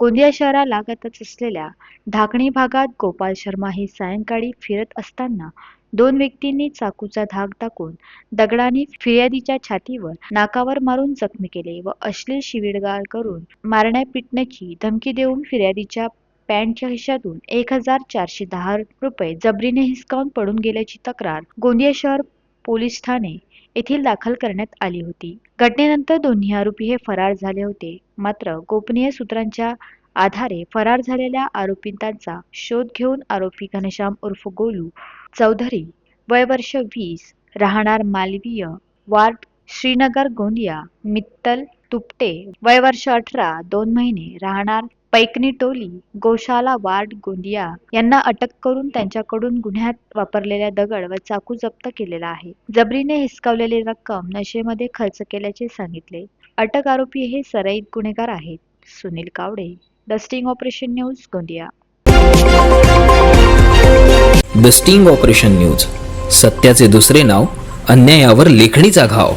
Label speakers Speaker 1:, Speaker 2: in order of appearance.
Speaker 1: गोंदिया शहरालागतच असलेल्या ढाकणी भागात गोपाल शर्मा हे सायंकाळी फिरत असताना दोन व्यक्तींनी चाकूचा धाक टाकून दगडाने फिर्यादीच्या छातीवर नाकावर मारून जखमी केले व अश्लील शिवीडगाळ करून मारण्या पिटण्याची धमकी देऊन फिर्यादीच्या पॅन्टच्या खिशातून एक हजार चारशे दहा रुपये जबरीने हिसकावून पडून गेल्याची तक्रार गोंदिया शहर पोलीस ठाणे येथील दाखल करण्यात आली होती. घटनेनंतर दोन्ही आरोपी हे फरार झाले होते. मात्र गोपनीय सूत्रांच्या आधारे फरार झालेल्या आरोपितांचा शोध घेऊन आरोपी घनश्याम उर्फ गोलू चौधरी वय वर्ष वीस राहणार मालवीय वार्ड श्रीनगर गोंदिया मित्तल तुपटे वय वर्ष अठरा दोन महिने राहणार पैकणी टोली गोशाला वार्ड गोंदिया यांना अटक करून त्यांच्याकडून गुन्ह्यात वापरलेल्या दगड व चाकू जप्त केलेला आहे. जबरीने हिसकावलेली रक्कम नशेमध्ये खर्च केल्याचे सांगितले. अटक आरोपी हे सराईत गुन्हेगार आहेत. Sunil Kawade dusting operation news Gondia.
Speaker 2: Dusting operation news सत्याचे दुसरे नाव अन्यायावर लेखणीचा घाव.